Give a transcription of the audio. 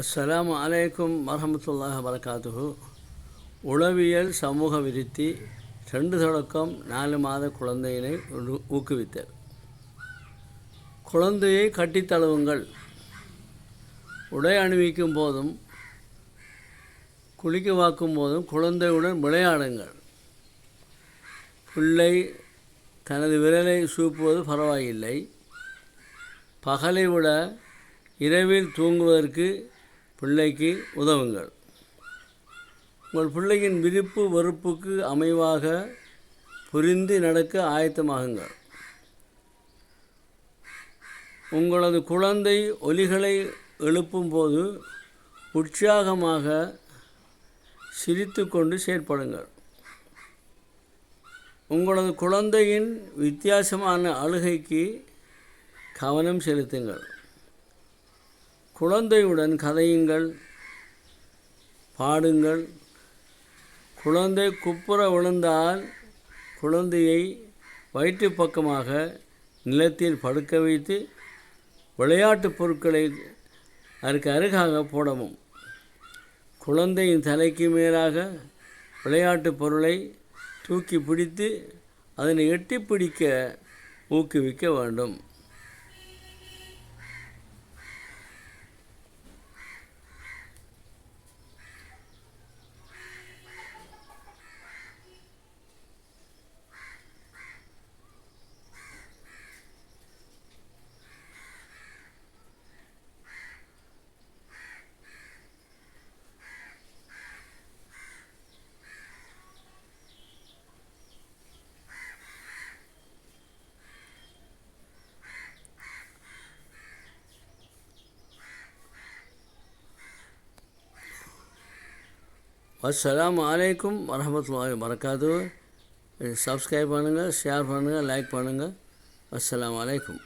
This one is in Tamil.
அஸ்லாம் அலைக்கும் வரமத்துல்லாஹ் வரகாத்துஹு உளவியல் சமூக விருத்தி ரெண்டு தொடக்கம் நாலு மாத குழந்தையினை ஊக்குவித்தல். குழந்தையை கட்டித்தழுவுங்கள் உடை அணிவிக்கும் போதும் குளிக்க வாக்கும் போதும் குழந்தையுடன் விளையாடுங்கள். பிள்ளை தனது விரலை சூப்புவது பரவாயில்லை. பகலை விட இரவில் தூங்குவதற்கு பிள்ளைக்கு உதவுங்கள். உங்கள் பிள்ளையின் விருப்பு வெறுப்புக்கு அமைவாக புரிந்து நடக்க ஆயத்தமாகுங்கள். உங்களது குழந்தை ஒலிகளை எழுப்பும்போது உற்சாகமாக சிரித்துக்கொண்டு செயற்படுங்கள். உங்களது குழந்தையின் வித்தியாசமான அழுகைக்கு கவனம் செலுத்துங்கள். குழந்தையுடன் கதையுங்கள் பாடுங்கள். குழந்தை குப்புற விழுந்தால் குழந்தையை வயிற்று பக்கமாக நிலத்தில் படுக்க வைத்து விளையாட்டுப் பொருட்களை அதற்கு அருகாக போடவும். குழந்தையின் தலைக்கு மேலாக விளையாட்டுப் பொருளை தூக்கி பிடித்து அதனை எட்டி பிடிக்க ஊக்குவிக்க வேண்டும். அஸ்லாம் வலைக்கும் வரஹமத்துல்லாஹி வரகாத்து சப்ஸ்கிரைப் பண்ணுங்கள் ஷேர் பண்ணுங்கள் லைக் பண்ணுங்கள் அஸ்லாம் வலைக்கும்